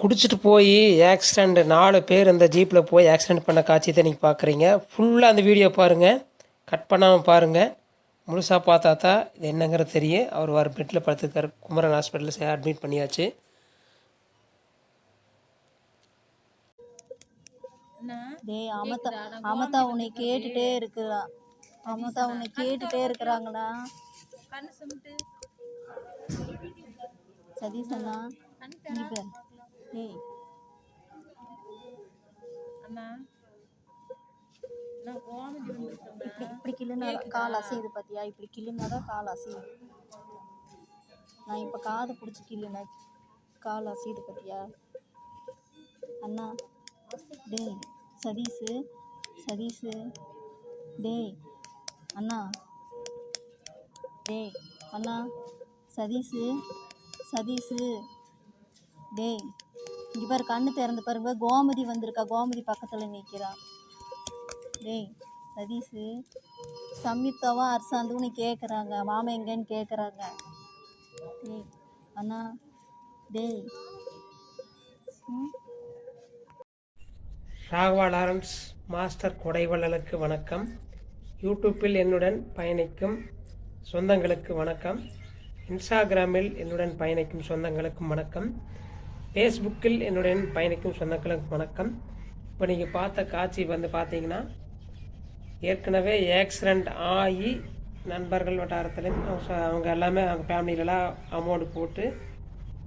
குடிச்சிட்டு போய் ஆக்சிடெண்ட் நாலு பேர் இந்த ஜீப்பில் போய் ஆக்சிடெண்ட் பண்ண காட்சி தான் நீங்கள் பார்க்குறீங்க ஃபுல்லாக அந்த வீடியோ பாருங்கள் கட் பண்ணாமல் பாருங்கள் முழுசாக பார்த்தா தான் இது என்னங்கிறது தெரியும் அவர் வர பெட்டில் படுத்துருக்காரு. குமரன் ஹாஸ்பிட்டலில் அட்மிட் பண்ணியாச்சு. டேய் அமத்தா உன்னை கேட்டுட்டே இருக்கிறா. அமத்தா உன்னை கேட்டுட்டே இருக்கிறாங்கடா. கண்ணு சுமிட்டு. சதீஷ் அண்ணா டேய் அண்ணா. நான் கோமதி வந்துருக்கேன் இப்படி இப்படி கிள்ளுனா கால் அசையுது பார்த்தியா இப்படி கிள்ளுனா தான் கால் அசையும். நான் இப்போ காதை பிடிச்சி கிள்ளுனா கால் அசையுது பார்த்தியா அண்ணா டேய் சதீஷு சதீஷு டேய் அண்ணா டேய் அண்ணா சதீஷு சதீஷு டேய். இவர் கண்ணு திறந்து பாருங்க கோமதி வந்திருக்கா? கோமதி பக்கத்தில் நிற்கிறா டேய் சதீஷு சம்யுக்தாவும் அர்சாந்துன்னு கேட்குறாங்க மாமா எங்கேன்னு கேட்குறாங்க டேய் அண்ணா டேய். ராகவா லாரன்ஸ் மாஸ்டர் கொடைவள்ளலுக்கு வணக்கம். யூடியூப்பில் என்னுடன் பயணிக்கும் சொந்தங்களுக்கு வணக்கம். இன்ஸ்டாகிராமில் என்னுடன் பயணிக்கும் சொந்தங்களுக்கும் வணக்கம். ஃபேஸ்புக்கில் என்னுடைய பயணிக்கும் சொந்தங்களுக்கு வணக்கம். இப்போ நீங்கள் பார்த்த காட்சி வந்து பார்த்தீங்கன்னா ஏற்கனவே ஆக்சிடெண்ட் ஆகி நண்பர்கள் வட்டாரத்துலேயும் அவங்க- அவங்க எல்லாமே அவங்க ஃபேமிலியிலலாம் அமௌண்ட் போட்டு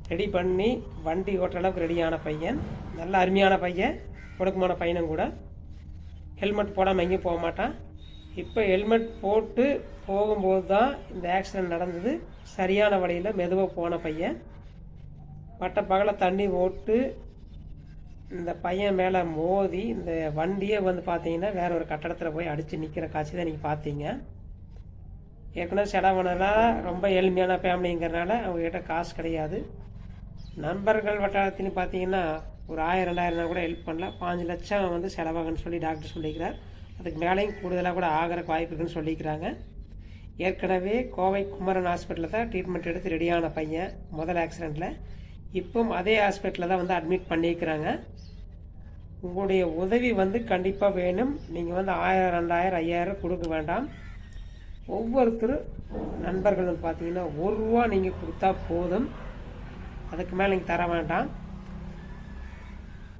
ரெடி பண்ணி வண்டி ஓட்டுற அளவுக்கு ரெடியான பையன். நல்ல அருமையான பையன் ஒடுக்கமான பையனும் கூட. ஹெல்மெட் போடாமல் எங்கேயும் போக மாட்டான். இப்போ ஹெல்மெட் போட்டு போகும்போது தான் இந்த ஆக்சிடெண்ட் நடந்தது. சரியான வழியில் மெதுவாக போன பையன். பட்ட பகல தண்ணி ஓட்டு இந்த பையன் மேலே மோதி இந்த வண்டியே வந்து பார்த்தீங்கன்னா வேற ஒரு கட்டடத்தில் போய் அடித்து நிற்கிற காட்சி தான் நீங்கள் பார்த்தீங்க ஏற்கனவே செலவனெல்லாம் ரொம்ப ஏழ்மையான ஃபேமிலிங்கிறனால அவங்ககிட்ட காசு கிடையாது. நண்பர்கள் வட்டாரத்தின்னு பார்த்தீங்கன்னா ஒரு ஆயிரம் ரெண்டாயிரம்னா கூட ஹெல்ப் பண்ணலாம் பாஞ்சு லட்சம் வந்து செலவாகுன்னு சொல்லி டாக்டர் சொல்லிக்கிறார். அதுக்கு மேலேயும் கூடுதலாக கூட ஆகிறக்கு வாய்ப்பு இருக்குன்னு சொல்லிக்கிறாங்க. ஏற்கனவே கோவை குமரன் ஹாஸ்பிட்டலில் தான் ட்ரீட்மெண்ட் எடுத்து ரெடியான பையன் முதல் ஆக்சிடெண்ட்டில் இப்போ அதே ஹாஸ்பிட்டலில் தான் வந்து அட்மிட் பண்ணியிருக்கிறாங்க. உங்களுடைய உதவி வந்து கண்டிப்பாக வேணும். நீங்கள் வந்து ஆயிரம் ரெண்டாயிரம் ஐயாயிரம் கொடுக்க வேண்டாம். ஒவ்வொருத்தரும் நண்பர்களும் பார்த்தீங்கன்னா ஒரு ரூபா நீங்கள் கொடுத்தா போதும். அதுக்கு மேலே நீங்கள் தர வேண்டாம்.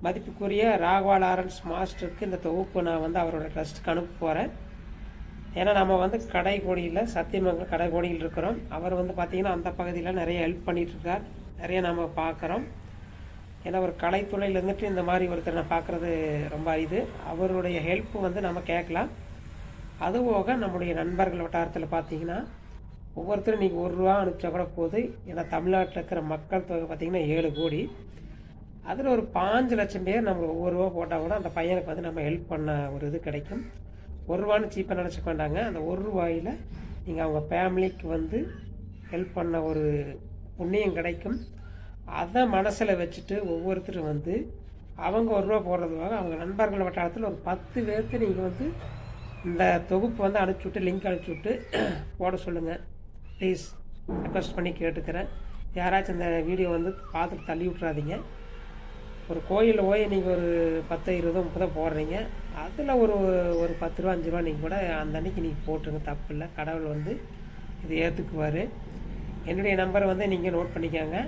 மதிப்புக்குரிய ராகவா லாரன்ஸ் மாஸ்டருக்கு இந்த தொகுப்பு நான் வந்து அவரோட ட்ரஸ்ட்டுக்கு அனுப்ப போகிறேன் ஏன்னா நம்ம வந்து கடைக்கோடியில் சத்தியமங்கலம் கடைக்கோடியில் இருக்கிறோம். அவர் வந்து பார்த்திங்கன்னா அந்த பகுதியில் நிறைய ஹெல்ப் பண்ணிகிட்ருக்கார் இருக்கார். நிறைய நாம் பார்க்குறோம். ஏன்னா ஒரு கலைத்துறையில் இருந்துட்டு இந்த மாதிரி ஒருத்தர் நான் பார்க்குறது ரொம்ப அரிது. அவருடைய ஹெல்ப்பு வந்து நம்ம கேட்கலாம். அது போக நம்முடைய நண்பர்கள் வட்டாரத்தில் பார்த்தீங்கன்னா ஒவ்வொருத்தரும் நீங்கள் ஒரு ரூபா அனுப்பிச்சா கூட போகுது ஏன்னா தமிழ்நாட்டில் இருக்கிற மக்கள் தொகை பார்த்தீங்கன்னா ஏழு கோடி. அதில் ஒரு பாஞ்சு லட்சம் பேர் நம்ம ஒவ்வொரு ரூபா போட்டால் கூட அந்த பையனுக்கு வந்து நம்ம ஹெல்ப் பண்ண ஒரு இது கிடைக்கும். ஒரு ரூபான்னு சீப்பாக நினச்சிக்க வேண்டாங்க. அந்த ஒரு ரூபாயில் நீங்கள் அவங்க ஃபேமிலிக்கு வந்து ஹெல்ப் பண்ண ஒரு புண்ணியம் கிடைக்கும். அதை மனசில் வச்சுட்டு ஒவ்வொருத்தரும் வந்து அவங்க ஒரு ரூபா போடுறதுக்காக அவங்க நண்பர்கள் வட்டாரத்தில் ஒரு பத்து பேர்த்து நீங்கள் வந்து இந்த தொகுப்பு வந்து அனுப்பிச்சுட்டு லிங்க் அனுப்பிச்சுட்டு போட சொல்லுங்கள் ப்ளீஸ் ரெக்வஸ்ட் பண்ணி கேட்டுக்கிறேன். யாராச்சும் இந்த வீடியோ வந்து பார்த்துட்டு தள்ளி விட்றாதீங்க ஒரு கோயிலில் போய் நீங்கள் ஒரு பத்து இருபதோ முப்பதோ போடுறீங்க. அதில் ஒரு ஒரு பத்து ரூபா அஞ்சு ரூபா நீங்கள் கூட அந்த அன்னைக்கு நீங்கள் போட்டுருங்க. தப்பு இல்லை. கடவுள் வந்து இது ஏற்றுக்குவார் என்னுடைய நம்பரை வந்து நீங்கள் நோட் பண்ணிக்கோங்க.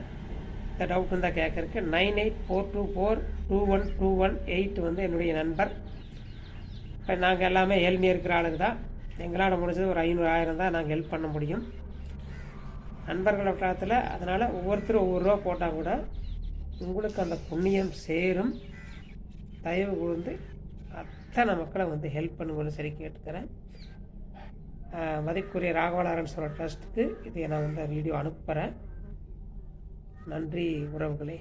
இந்த டவுட் இருந்தால் கேட்கறக்கு nine eight four two four two one two one eight வந்து என்னுடைய நண்பர். இப்போ நாங்கள் எல்லாமே ஏழ்மையாக இருக்கிற ஆளுங்க தான். எங்களால் முடிஞ்சது ஒரு ஐநூறு ஆயிரம் தான் நாங்கள் ஹெல்ப் பண்ண முடியும். நண்பர்கள் வட்டாரத்தில் அதனால் ஒவ்வொருத்தரும் ஒவ்வொரு ரூபா போட்டால் கூட உங்களுக்கு அந்த புண்ணியம் சேரும். தயவு கூர்ந்து அத்தனை மக்களை வந்து ஹெல்ப் பண்ணுங்கன்னு சரி கேட்டுக்கிறேன். மதிப்புக்குரிய ராகவலாரன் சொல்கிற ட்ரஸ்ட்டுக்கு இதை நான் வந்து வீடியோ அனுப்புகிறேன் நன்றி உறவுகளே.